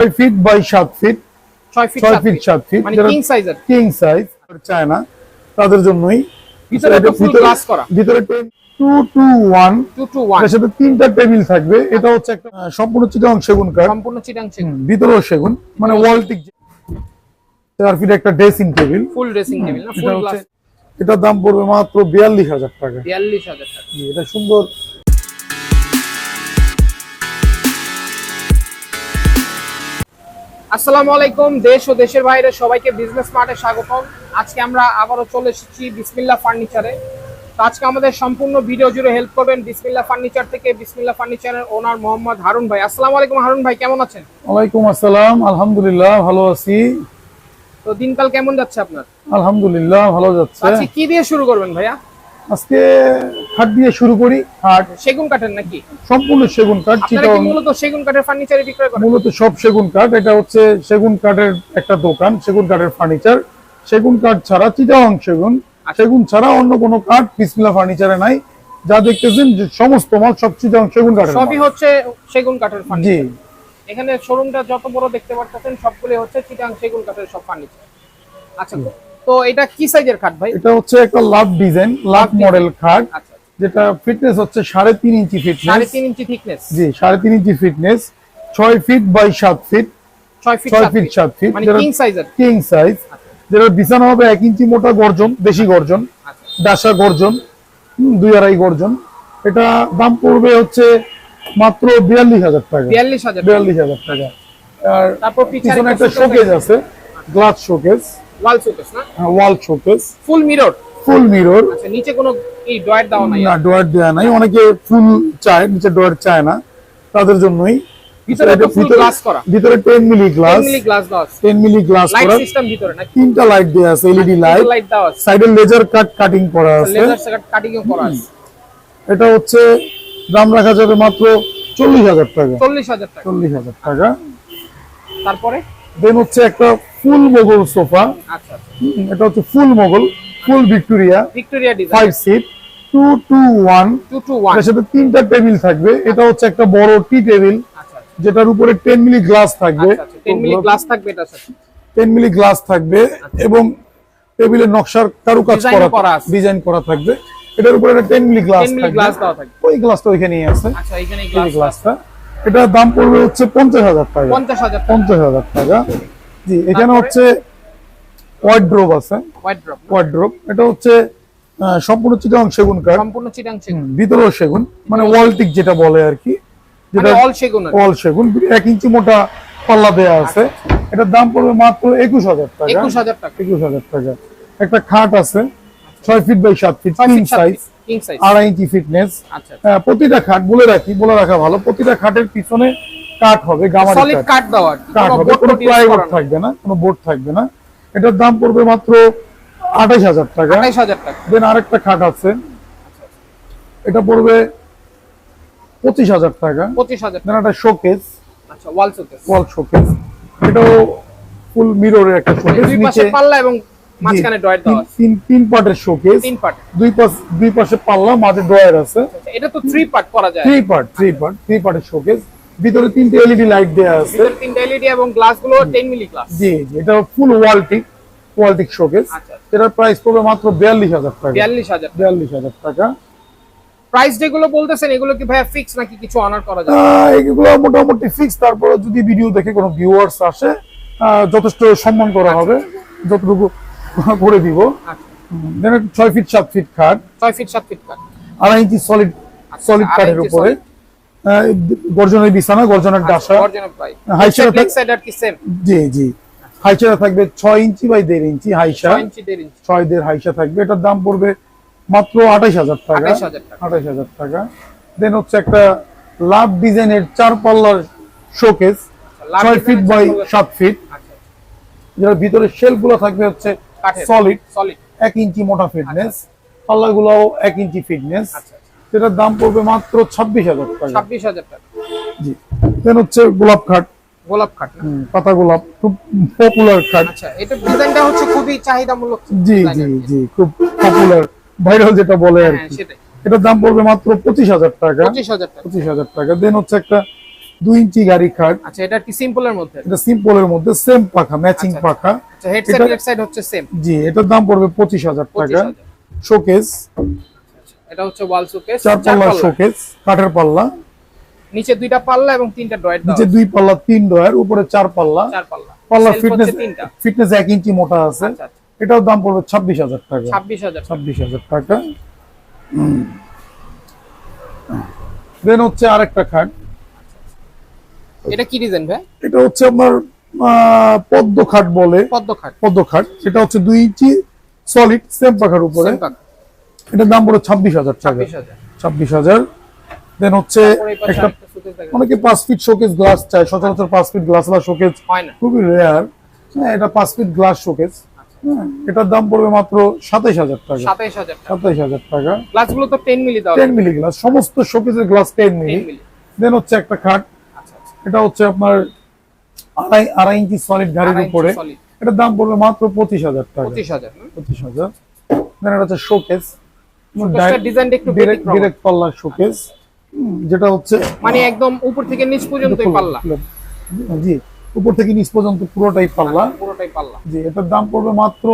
ছয় feet by সাত feet ছয় ফিট সাত ফিট কিং। সাইজ চায় না। তাদের জন্যই ভিতরে সাথে তিনটা টেবিল থাকবে। এটা হচ্ছে একটা সম্পূর্ণ চিটাং সেগুন কাঠ। সম্পূর্ণ চিটাং হুম, ভিতরেও সেগুন। মানে ওয়ালটিক চার ফিট একটা dressing table full dressing table না? ফুল গ্লাস এটার দাম পড়বে মাত্র বিয়াল্লিশ হাজার টাকা। বিয়াল্লিশ হাজার টাকা। এটা সুন্দর আসসালামু আলাইকুম দেশ ও দেশের বাইরে সবাইকে বিজনেস মার্টে স্বাগতম। আজকে আমরা আবারও চলে এসেছি বিসমিল্লা ফার্নিচারে তো আজকে আমাদের সম্পূর্ণ ভিডিও জুড়ে হেল্প করবেন বিসমিল্লা ফার্নিচার থেকে বিসমিল্লা ফার্নিচারের ওনার মোহাম্মদ হারুন ভাই। আসসালামু আলাইকুম হারুন ভাই কেমন আছেন? ওয়ালাইকুম আসসালাম আলহামদুলিল্লাহ ভালো আছি। তো দিনকাল কেমন যাচ্ছে আপনার? আলহামদুলিল্লাহ ভালো যাচ্ছে। আজকে কি দিয়ে শুরু করবেন ভাইয়া? আজকে খাট দিয়ে শুরু করি। খাট সেগুন কাঠের নাকি? সম্পূর্ণ সেগুন কাঠ মূলত সেগুন কাঠের ফার্নিচারে বিক্রয় করেন? মূলত সব সেগুন কাঠ এটা হচ্ছে সেগুন কাঠের একটা দোকান সেগুন কাঠের ফার্নিচার সেগুন কাঠ ছাড়া চিটাং সেগুন সেগুন ছাড়া অন্য কোনো কাঠ বিসমিল্লা ফার্নিচারে নাই। যা দেখতেছেন যে সমস্ত মাল সব চিটাং সেগুন কাঠের সবই হচ্ছে সেগুন কাঠের জি। ফার্নিচার এখানে শোরুমটা যত বড় দেখতে পাচ্ছেন সবগুলো হচ্ছে চিটাং সেগুন কাঠের সব ফার্নিচার আচ্ছা তো এটা কি সাইজের খাট ভাই? এটা হচ্ছে একটা লাভ ডিজাইন লাভ মডেল খাট আচ্ছা যেটা ফিটনেস হচ্ছে সাড়ে তিন ইঞ্চি সাড়ে ফিটনেস তিন ইঞ্চি থিকনেস জি সাড়ে তিন ইঞ্চি ফিটনেস ছয় ফিট বাই সাত ফিট ছয় ফিট সাত ফিট মানে কিং সাইজের কিং সাইজ যেটা বিছানা হবে এক ইঞ্চি মোটা গর্জন বেশি গর্জন। আচ্ছা। ডাসা গর্জন দুই আড়াই গর্জন। এটা দাম পড়বে হচ্ছে মাত্র বিয়াল্লিশ হাজার টাকা। বিয়াল্লিশ হাজার। বিয়াল্লিশ হাজার টাকা। আর তারপর পিছনে পিছনে একটা শোকেজ আছে। গ্লাস শোকেজ ওয়াল শোকেস না? Wall showcase full mirror full mirror আচ্ছা নিচে কোনো এই ডয়ার দেওয়া নাই? না ডোয়ার দেওয়া নাই। অনেকে ফুল চায় নিচে ডোয়ার চায় না। তাদের জন্যই। ভিতরে ফুল ভিতরে- গ্লাস করা। ভিতরে মিলি গ্লাস মিলি গ্লাস দেওয়া আছে। মিলি গ্লাস লাইট সিস্টেম ভিতরে নাকি? তিনটা লাইট আছে এলইডি লাইট লাইট দেওয়া আছে। সাইডে লেজার কাট কাটিং করা আছে। লেজার সাকাট কাটিং করা আছে। এটা হচ্ছে দাম রাখা যাবে মাত্র চল্লিশ হাজার টাকা। চল্লিশ হাজার টাকা। চল্লিশ হাজার টাকা। তারপরে? দেন হচ্ছে একটা ফুল মোগল সোফা। আচ্ছা এটা হচ্ছে full Mughal full Victoria. Victoria design five seat two two one two two ওয়ানের সাথে তিনটা টেবিল থাকবে। এটা হচ্ছে একটা বড় টি টেবিল আচ্ছা আচ্ছা। যেটার উপরে টেন মিলি গ্লাস থাকবে। আচ্ছা টেন মিলি গ্লাস থাকবে এবং টেবিলের নকশার কারুকাজ করা ডিজাইন করা থাকবে। এটার উপরে একটা টেন মিলি গ্লাস থাকবে। ওই গ্লাসটা ওইখানেই আছে। আচ্ছা গ্লাসটা এটার দাম পড়বে হচ্ছে পঞ্চাশ হাজার টাকা। পঞ্চাশ হাজার টাকা। জি এখানে? হচ্ছে ওয়ার্ড্রোব আছে। ড্রপ ওয়ার্ড্রোব এটা হচ্ছে সম্পূর্ণ চিটাং সেগুন কাঠ। সম্পূর্ণ চিটাং সেগুন। ভিতরেও সেগুন মানে ওয়ালটিক যেটা বলে আর কি যেটা মানে অল সেগুন। ওয়াল সেগুন এক ইঞ্চি মোটা পাল্লা দেয়া আছে। এটার দাম পড়বে মাত্র একুশ হাজার টাকা। একুশ হাজার টাকা। একুশ হাজার টাকা। একটা খাট আছে ছয় ফিট বাই সাত feet king size king size আড়াই ইঞ্চি ফিটনেস আচ্ছা প্রতিটা খাট বলে রাখি বলে রাখা ভালো। প্রতিটা খাটের পিছনে কাঠ হবে গামারি সলিড কাট দেওয়া হবে কোনো প্লাইউড না। থাকবে না কোনো বোর্ড থাকবে না। এটার দাম পড়বে মাত্র আঠাইশ হাজার টাকা। আঠাইশ হাজার টাকা। দেন আরেকটা খাট আছে। এটা পড়বে পঁচিশ হাজার টাকা। পঁচিশ হাজার দেন একটা শোকেস আচ্ছা ওয়াল শোকেস ওয়াল শোকেস এটাও ফুল মিররের একটা শোকেস নিচে। পাল্লা এবং মাঝখানে ডয়ার দেওয়া তিন- আছে তিন তিন পার্টের শোকেস তিন পার্ট দুই পাশ দুই পাশে পাল্লা মাঝে ড্রয়ার আছে। এটা তো থ্রি পার্ট করা যায়। Three part three part three পার্টের শোকেস ভিতরে তিনটে এলইডি লাইট দেওয়া আছে। ভিতরে তিনটা এলইডি এবং গ্লাসগুলো টেন মিলি গ্লাস জি জি এটা ফুল ওয়ালটিক ওয়ালটিক শোকেস আচ্ছা এটার প্রাইস পড়বে মাত্র বিয়াল্লিশ হাজার টাকা। বিয়াল্লিশ হাজার। বিয়াল্লিশ হাজার টাকা। প্রাইস যেগুলো বলতেছেন এগুলো কি ভাইয়া ফিক্স নাকি কিছু অনার করা আহ, এগুলো মোটামুটি ফিক্স তারপরে যদি ভিডিও দেখে কোনো ভিউয়ার্স আসে যথেষ্ট সম্মান করা হবে। যতটুকু করে দিব। আচ্ছা। একটা ছয় ফিট সাত ফিট খাট ছয় ফিট সাত ফিট কাট আড়াই ইঞ্চি সলিড সলিড কাঠের উপরে। গর্জনের বিছানা গর্জনের ডাসা। আর কি সেম জি জি। হাইসা থাকবে ছয় ইঞ্চি বাই দেড় ইঞ্চি হাইসা 6 ইঞ্চি দেড় ইঞ্চি। ছয় দেড় হাইসা থাকবে। এটার দাম পড়বে মাত্র আঠাইশ হাজার টাকা। 28,000 টাকা। আঠাইশ হাজার টাকা। দেন হচ্ছে একটা লাভ ডিজাইনের চার পাল্লার শোকেস লাভ ছয় ফিট বাই সাত ফিট আচ্ছা যার ভিতরে শেলগুলো থাকবে হচ্ছে সলিড সলিড এক ইঞ্চি মোটা ফিটনেস পাল্লা গুলাও এক ইঞ্চি ফিটনেস আচ্ছা। সেটার দাম পড়বে মাত্র ছাব্বিশ হাজার টাকা। ছাব্বিশ হাজার টাকা। জি। দেন হচ্ছে গোলাপ খাট। গোলাপ না? পাতা গোলাপ খুব পপুলার খাট। আচ্ছা এটা ডিজাইনটা হচ্ছে খুবই চাহিদামূলক জি জি জি খুব পপুলার ভাইরাল যেটা বলে আর হ্যাঁ কি। এটার দাম পড়বে মাত্র পঁচিশ হাজার টাকা। পঁচিশ হাজার টাকা। পঁচিশ হাজার টাকা। দেন হচ্ছে একটা দুই ইঞ্চি গাড়ি খাট। আচ্ছা এটা কি সিম্পলের মধ্যে? এটা সিম্পলের মধ্যে সেম পাখা ম্যাচিং আচ্ছা, পাখা। আচ্ছা হেডসেট হচ্ছে সেম জি এটার দাম পড়বে পঁচিশ হাজার টাকা। শোকেস এটা হচ্ছে ওয়াল শোকেস চার পাল্লা। শোকেস কাঠের পাল্লা। নিচে দুইটা পাল্লা এবং তিনটা ড্রয়ার নিচে দুই পাল্লা তিন ডয়ার উপরে চার পাল্লা। চার পাল্লা। পাল্লা ফিটনেস তিনটা। ফিটনেস এক ইঞ্চি মোটা আছে। আচ্ছা আচ্ছা। এটাও দাম পড়বে ছাব্বিশ হাজার টাকা। ছাব্বিশ হাজার ছাব্বিশ হাজার টাকা। দেন হচ্ছে আরেকটা খাট। এটা কি ডিজাইন ভাই? এটা হচ্ছে আপনার পদ্ম খাট বলে। পদ্ম খাট। পদ্ম খাট। সেটা হচ্ছে দুই ইঞ্চি সলিড সেম পাখার উপরে। এটার দাম পড়ে ছাব্বিশ হাজার টাকা। ছাব্বিশ হাজার। দেন হচ্ছে একটা অনেকে পাঁচ ফিট শোকেস গ্লাস চায় সচরাচর পাঁচ ফিট গ্লাস বা শোকেস। হয় খুবই রেয়ার হ্যাঁ এটা পাঁচ ফিট গ্লাস শোকেস হ্যাঁ এটার দাম পড়বে মাত্র সাতাইশ হাজার টাকা। সাতাইশ হাজার টাকা। গ্লাসগুলো তো ten milli ten milli glass সমস্ত শোকেসের গ্লাস টেন মিলি দেন হচ্ছে একটা খাট। আচ্ছা আচ্ছা। এটা হচ্ছে আপনার আড়াই আড়াই ইঞ্চি সলিড গাড়ির উপরে। এটার দাম পড়বে মাত্র পঁচিশ হাজার টাকা। পঁচিশ হাজার। পঁচিশ হাজার। দেন এটা হচ্ছে শোকেস ডিজাইনটা একটু ডিরেক্ট ব্যতিক্রম। শোকেস যেটা হচ্ছে মানে একদম উপর থেকে নিচ পর্যন্তই পাল্লা জি উপর থেকে নিচ পর্যন্ত পুরোটাই পাল্লা পুরোটাই পাল্লা জি এটার দাম পড়বে মাত্র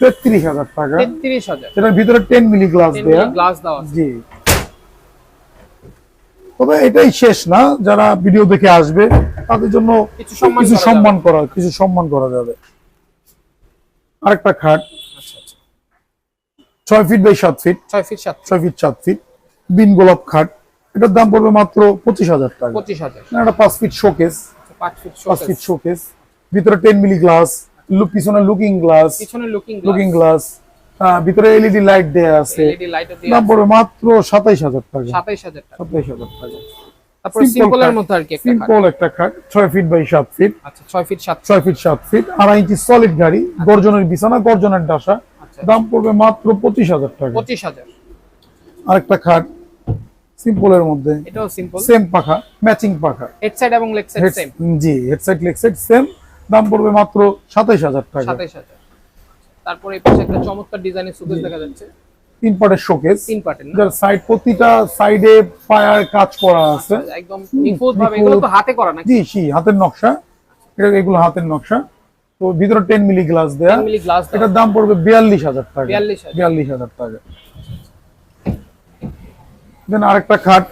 তেত্রিশ হাজার টাকা। তেত্রিশ হাজার। সেটার ভিতরে ten milli glass ten glass দেওয়া জি। তবে এটাই শেষ না যারা ভিডিও দেখে আসবে তাদের জন্য কিছু সম্মান করা কিছু সম্মান করা যাবে। আরেকটা খাট। ছয় ফিট বাই সাত ফিট ছয় ফিট সাত ছয় ফিট সাত ফিট বিন গোলাপ খাট। এটার দাম পড়বে মাত্র পঁচিশ হাজার টাকা। পঁচিশ হাজার। না, এটা পাঁচ ফিট শোকেস পাঁচ ফিট শোকেস ভিতরে টেন মিলি গ্লাস পিছনে লুকিং গ্লাস পিছনে লুকিং লুকিং গ্লাস ভিতরে এলইডি লাইট দেয়া আছে। এলইডি দাম পড়বে মাত্র সাতাইশ হাজার টাকা। সাতাইশ হাজার টাকা। সাতাইশ হাজার টাকা। খাট। সিম্পল একটা ছয় ফিট বাই সাত ফিট আচ্ছা ছয় ফিট সাত ছয় ফিট সাত ফিট আড়াই ইঞ্চি সলিড গাড়ি। গর্জনের বিছানা গর্জনের ডাসা। আচ্ছা দাম পড়বে মাত্র পঁচিশ হাজার টাকা। পঁচিশ হাজার। আরেকটা খাট সিম্পলের মধ্যে। এটাও সিম্পল সেম পাখা ম্যাচিং পাখা। হেড সাইড এবং লেগ সাইড সেম জি head set leg set same দাম পড়বে মাত্র সাতাইশ হাজার টাকা। সাতাইশ হাজার। তারপরে এই পাশে একটা চমৎকার ডিজাইনের সুকেস দেখা যাচ্ছে। তিন পাটের শোকেস তিন পার্টের না? যার সাইড প্রতিটা সাইডে পায়ার কাজ করা আছে। একদম নিখুঁত ভাবে এগুলো তো হাতে করা নাকি? জি জি হাতের নকশা। এটা এগুলো হাতের নকশা। তো ভিতরে টেন মিলি গ্লাস দেয়া। মিলি গ্লাস এটার দাম পড়বে বিয়াল্লিশ হাজার টাকা। 42,000 বিয়াল্লিশ হাজার টাকা। দেন আরেকটা খাট।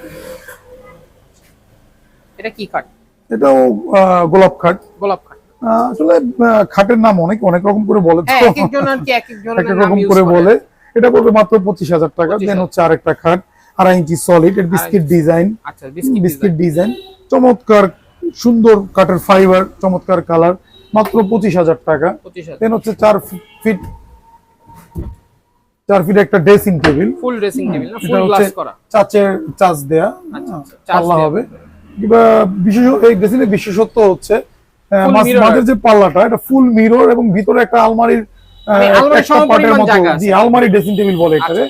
এটা কি কাঠ এটাও গোলাপ খাট। গোলাপ আহ, আসলে খাটের নাম অনেক অনেক রকম করে বলে তো। হ্যাঁ এক একজন আর কি এক এক এক জনের এক নাম রকম করে। বলে। এটা পড়বে মাত্র পঁচিশ হাজার টাকা। দেন হচ্ছে আরেকটা খাট। আড়াই ইঞ্চি সলিড এর বিস্কিট ডিজাইন আচ্ছা বিস্কিট বিস্কিট ডিজাইন চমৎকার সুন্দর কাঠের ফাইবার চমৎকার কালার মাত্র পঁচিশ হাজার টাকা। দেন হচ্ছে চার ফিট চার ফিট একটা dressing table full dressing table না ফুল গ্লাস করা। চাচের চাচ দেয়া। আচ্ছা, আচ্ছা, পাল্লা হবে। কিংবা বিশেষ এই ড্রেসিং এর বিশেষত্ব হচ্ছে মাঝের যে পাল্লাটা এটা ফুল মিরর এবং ভিতরে একটা আলমারির মানে একটা পাটের মতো জায়গা আছে। জি আলমারি ড্রেসিং টেবিল বলে এটারে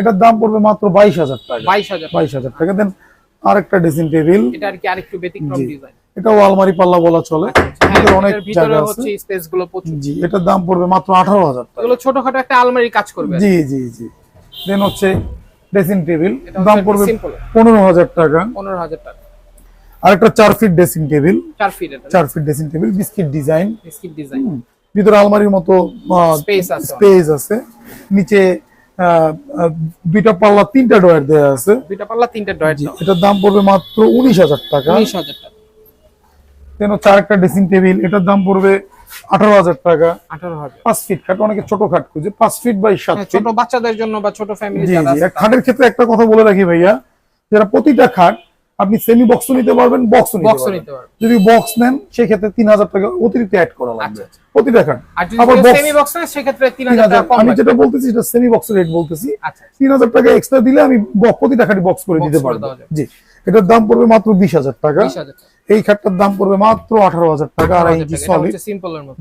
এটার দাম পড়বে মাত্র বাইশ হাজার টাকা। বাইশ হাজার বাইশ হাজার টাকা। দেন আরেকটা ড্রেসিং টেবিল এটা আর কি আরেকটু ব্যতিক্রম ডিজাইন এটাও আলমারি পাল্লা বলা চলে। অনেক জায়গা আছে। স্পেসগুলো জি এটার দাম পড়বে মাত্র আঠারো হাজার টাকা। এগুলো ছোটখাটো একটা আলমারি কাজ করবে। জি জি জি। দেন হচ্ছে ড্রেসিং টেবিল দাম পড়বে পনেরো হাজার টাকা। পনেরো হাজার টাকা। চার ফিট ড্রেসিং টেবিল চার ফিট চার feet dressing table biscuit design biscuit design ভিতরে আলমারির মতো স্পেস আছে নিচে দুইটা পাল্লা তিনটা ডয়ার দেওয়া আছে। দুইটা পাল্লা তিনটা এটার দাম পড়বে মাত্র উনিশ হাজার টাকা। উনিশ হাজার টাকা। কেন চার একটা ড্রেসিং টেবিল এটার দাম পড়বে আঠারো হাজার টাকা। আঠারো হাজার। পাঁচ ফিট খাট অনেকে ছোট খাট খুঁজে পাঁচ ফিট বাই সাত হ্যাঁ, ছোট বাচ্চাদের জন্য বা ছোট ফ্যামিলি খাটের ক্ষেত্রে একটা কথা বলে রাখি ভাইয়া যারা প্রতিটা খাট আপনি সেমি বক্স নিতে পারবেন বক্স নিতে বক্স পারবেন। যদি বক্স নেন সেক্ষেত্রে তিন হাজার টাকা অতিরিক্ত অ্যাড করা লাগবে। আচ্ছা, আচ্ছা। প্রতিটা খাট। আবার সেমি বক্স তিন তিন হাজার হাজার। টাকা আমি যেটা বলতেছি সেটা সেমি বক্সের রেট বলতেছি। আচ্ছা তিন হাজার টাকা এক্সট্রা দিলে আমি প্রতিটা খাটি বক্স করে দিতে পারব। জি এটার দাম পড়বে মাত্র টাকা। বিশ হাজার টাকা। এই খাটটার দাম পড়বে মাত্র আঠারো হাজার টাকা আড়াই ইঞ্চি সলিড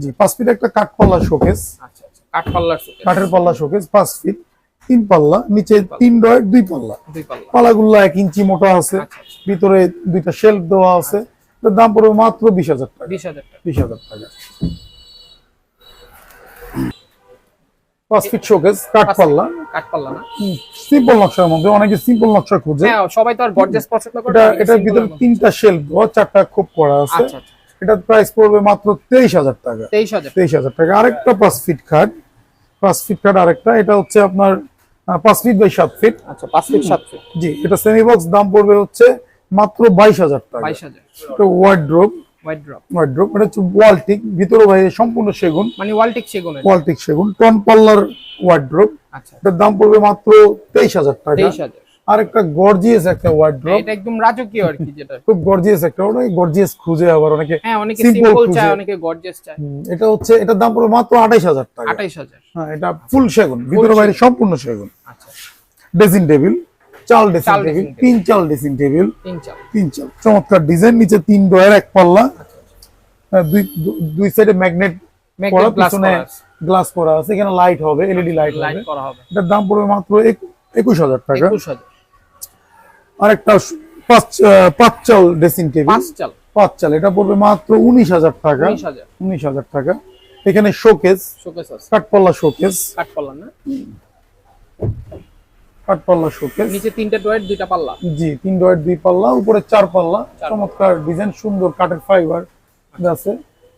জি পাঁচ ফিট একটা কাঠ পাল্লা শোকেস আচ্ছা আচ্ছা কাঠের পাল্লা শোকেস পাঁচ ফিট তিন পাল্লা নিচে তিন ডয়ের দুই পাল্লা। দুই পাল্লা। এক ইঞ্চি মোটা আছে আচ্ছা। ভিতরে দুইটা শেলফ দেওয়া আছে। দাম পড়বে মাত্র বিশ হাজার টাকা। বিশ হাজার টাকা। বিশ হাজার টাকা। পাঁচ ফিট শোকেস কাঠপাল্লা না। সিম্পল নকশার মধ্যে অনেকে সিম্পল নকশা খুঁজে। হ্যাঁ সবাই তো আর গর্জাস পছন্দ করে এটা এটার ভিতরে তিনটা শেলফ চারটা খুব করা আছে। আচ্ছা আচ্ছা। এটার প্রাইস পড়বে মাত্র তেইশ হাজার টাকা। টাকা। আরেকটা ফিট খাট। ফিট খাট আরেকটা। এটা হচ্ছে আপনার ফিট বাই সাত ফিট আচ্ছা ফিট সাত ফিট জি এটা সেমি বক্স দাম পড়বে হচ্ছে মাত্র বাইশ হাজার টাকা। ওয়ার্ড্রোব হোয়াইট ড্রপ ওয়ার্ড্রোব এটা হচ্ছে ওয়ালটিক ভিতরে বাইরে সম্পূর্ণ সেগুন। মানে ওয়ালটিক সেগুনের ওয়ালটিক সেগুন টন পাল্লার ওয়ার্ড্রোব আচ্ছা। এটার দাম পড়বে মাত্র তেইশ হাজার টাকা। হাজার। আরেকটা গর্জিয়াস একটা ওয়ার্ড্রোব এটা একদম রাজকীয় আর কি যেটা। খুব গর্জিয়াস একটা ওটা গর্জিয়াস খুঁজে আবার অনেকে হ্যাঁ অনেকে সিম্পল চায় অনেকে গর্জাস চায়। এটা হচ্ছে এটার দাম পড়বে মাত্র আঠাইশ হাজার টাকা। আঠাইশ হাজার। হ্যাঁ এটা ফুল সেগুন ভিতরে বাইরে সম্পূর্ণ সেগুন। আচ্ছা। টেবিল চাল ড্রেসিং টেবিল তিন চাল ড্রেসিং টেবিল তিন চাল। তিন চাল। চমৎকার ডিজাইন নিচে তিন ডয়ের এক পাল্লা। দুই দুই সাইডে ম্যাগনেট করা পিছনে গ্লাস করা আছে এখানে লাইট হবে এলইডি লাইট লাইট হবে। করা হবে। এটার দাম পড়বে মাত্র এক- একুশ হাজার টাকা। আরেকটা স- পাঁচ পাঁচ চাল ড্রেসিং টেবিল পাঁচ চাল। পাঁচ চাল এটা পড়বে মাত্র উনিশ হাজার টাকা। উনিশ হাজার। টাকা। এখানে শোকেস শোকেস কাঠপাল্লা শোকেস কাঠপাল্লা না? কাঠপাল্লা শোকেস নিচে তিনটা ডয়ের দুইটা পাল্লা। জি তিন ডয়ের দুই পাল্লা উপরে চার পাল্লা। চমৎকার ডিজাইন সুন্দর কাঠের ফাইবার আছে।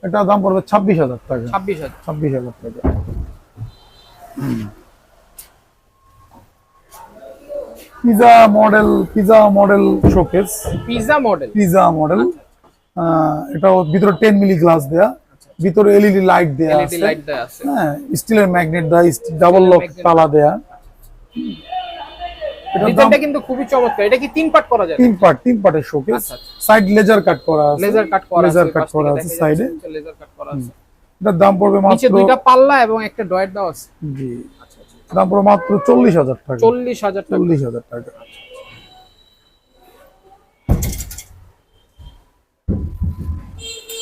এটা দাম পড়বে ছাব্বিশ হাজার টাকা। ছাব্বিশ হাজার। ছাব্বিশ হাজার টাকা। Pizza model pizza model showcase pizza model. Pizza model. এটা ভিতরে টেন মিলি গ্লাস দেয়া। ভিতরে এলইডি লাইট দেয়া এলইডি আছে। লাইট দেওয়া আছে। হ্যাঁ স্টিলের ম্যাগনেট দেয়া ডাবল লক তালা দেয়া। ডিজাইনটা কিন্তু খুবই চমৎকার। এটা কি তিন পার্ট করা যায় তিন পার্ট তিন পার্টের শোকেস আচ্ছা, আচ্ছা। সাইড লেজার কাট করা আছে। লেজার কাট করা আছে লেজার কাট করা আছে সাইডে লেজার কাট করা আছে। এটার দাম পড়বে নিচে মাত্র দুইটা পাল্লা এবং একটা ডয়ের দেওয়া আছে। জি। দাম পড়বে মাত্র চল্লিশ হাজার টাকা। চল্লিশ হাজার টাকা। চল্লিশ হাজার টাকা।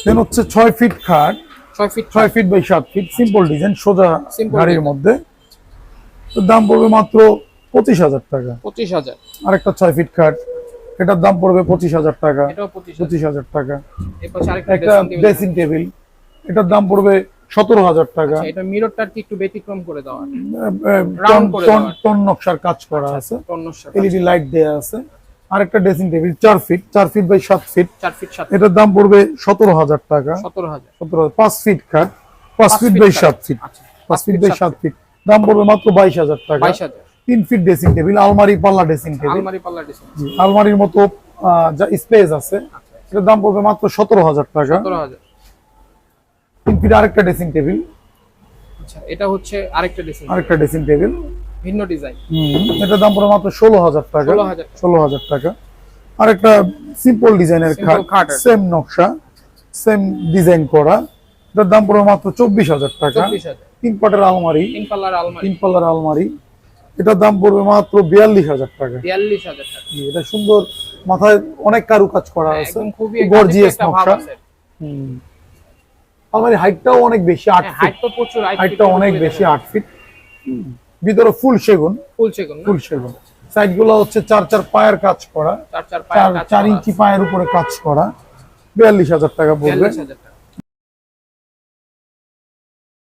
দেন হচ্ছে ছয় ফিট খাট। ছয় ফিট ছয় ফিট বাই সাত ফিট সিম্পল ডিজাইন সোজা গাড়ির মধ্যে। তো দাম পড়বে মাত্র পঁচিশ হাজার টাকা। পঁচিশ হাজার। আরেকটা ছয় ফিট খাট এটার দাম পড়বে পঁচিশ হাজার টাকা। পঁচিশ হাজার। টাকা। একটা ড্রেসিং টেবিল এটার দাম পড়বে সতেরো হাজার টাকা। এটা মিররটা একটু ব্যতিক্রম করে দেওয়া টন- দেওয়া। নকশার কাজ করা আছে। টন্নর সাথে এলইডি লাইট দেয়া আছে। আরেকটা ড্রেসিং টেবিল চার ফিট চার ফিট বাই সাত ফিট। চার ফিট এটার দাম পড়বে সতেরো হাজার টাকা। সতেরো হাজার। সতেরো পাঁচ ফিট খাট পাঁচ ফিট বাই সাত ফিট। আচ্ছা পাঁচ ফিট বাই সাত ফিট। দাম পড়বে মাত্র বাইশ হাজার টাকা। বাইশ হাজার। তিন ফিট ড্রেসিং টেবিল আলমারি পাল্লা ড্রেসিং টেবিল আলমারি পাল্লা ডিজাইন আলমারির মতো যা স্পেস আছে এটার দাম পড়বে মাত্র সতেরো হাজার টাকা। তিন ফিট আরেকটা ড্রেসিং টেবিল আচ্ছা এটা হচ্ছে আরেকটা ডিজাইন আরেকটা ড্রেসিং টেবিল ভিন্ন ডিজাইন এটার দাম পড়বে মাত্র ষোলো হাজার টাকা। ষোলো হাজার টাকা। আরেকটা সিম্পল ডিজাইনের খাট। সেম নকশা সেম ডিজাইন করা। এটার দাম পড়বে মাত্র চব্বিশ হাজার টাকা। তিন পাটের আলমারি। তিন পাল্লার আলমারি। তিন পাল্লার আলমারি। এটার দাম পড়বে মাত্র বিয়াল্লিশ হাজার টাকা। বিয়াল্লিশ হাজার টাকা। এটা সুন্দর মাথায় অনেক কারুকাজ করা আছে খুবই গর্জিয়াস নকশা। হুম। আলমারি হাইটটাও অনেক বেশি আট হ্যাঁ ফিট। হাইটটা অনেক বেশি আট ফিট। ভিতরে ফুল সেগুন। ফুল সেগুন ফুল সেগুন। সাইডগুলো হচ্ছে চার চার পায়ের কাজ করা। চার ইঞ্চি পায়ের উপরে কাজ করা। বিয়াল্লিশ হাজার টাকা পড়বে।